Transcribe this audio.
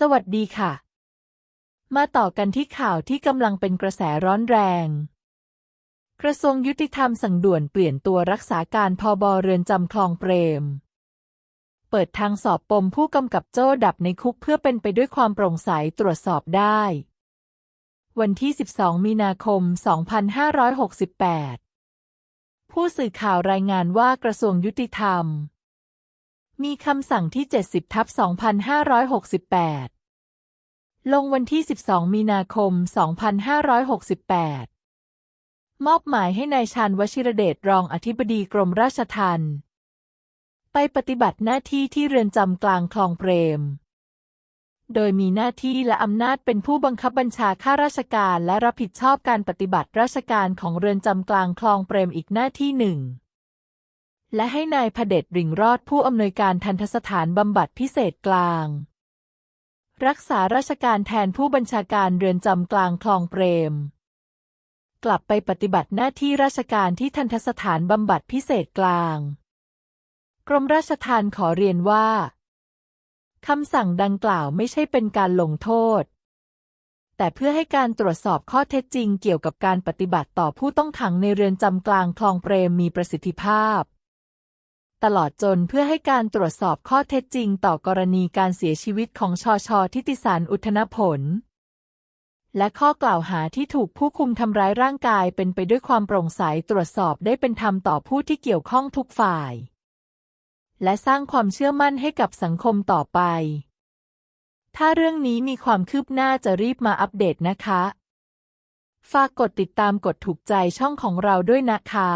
สวัสดีค่ะ มาต่อกันที่ข่าวที่กำลังเป็นกระแสร้อนแรง กระทรวงยุติธรรมสั่งด่วนเปลี่ยนตัวรักษาการพอบเรือนจำคลองเปรม เปิดทางสอบปมผู้กำกับโจ้ดับในคุกเพื่อเป็นไปด้วยความโปร่งใสตรวจสอบได้ วันที่ 12 มีนาคม 2568 ผู้สื่อข่าวรายงานว่ากระทรวงยุติธรรม มีคำสั่งที่ 70ทับ2568 ลงวันที่ 12 มีนาคม 2568 มอบหมายให้นายชาญวชิรเดชรองอธิบดีกรมราชทัณฑ์ไปปฏิบัติหน้าที่ที่เรือนจำกลางคลองเปรม โดยมีหน้าที่และอำนาจเป็นผู้บังคับบัญชาข้าราชการและรับผิดชอบการปฏิบัติราชการของเรือนจำกลางคลองเปรมอีกหน้าที่หนึ่ง และให้นายพเดชริ่งรอดผู้อำนวยการทันทสถานบำบัดพิเศษกลาง รักษาราชการแทนผู้บัญชาการเรือนจำกลางคลองเปรม กลับไปปฏิบัติหน้าที่ราชการที่ทันทสถานบำบัดพิเศษกลาง กรมราชทัณฑ์ขอเรียนว่าคำสั่งดังกล่าวไม่ใช่เป็นการลงโทษ แต่เพื่อให้การตรวจสอบข้อเท็จจริงเกี่ยวกับการปฏิบัติต่อผู้ต้องขังในเรือนจำกลางคลองเปรมมีประสิทธิภาพ ตลอดจนเพื่อให้การตรวจสอบข้อเท็จจริงต่อกรณีการเสียชีวิตของชอชอทิติสารอุทนผล และข้อกล่าวหาที่ถูกผู้คุมทำร้ายร่างกายเป็นไปด้วยความโปร่งใสตรวจสอบได้เป็นธรรมต่อผู้ที่เกี่ยวข้องทุกฝ่าย และสร้างความเชื่อมั่นให้กับสังคมต่อไป ถ้าเรื่องนี้มีความคืบหน้าจะรีบมาอัปเดตนะคะ ฝากกดติดตามกดถูกใจช่องของเราด้วยนะคะ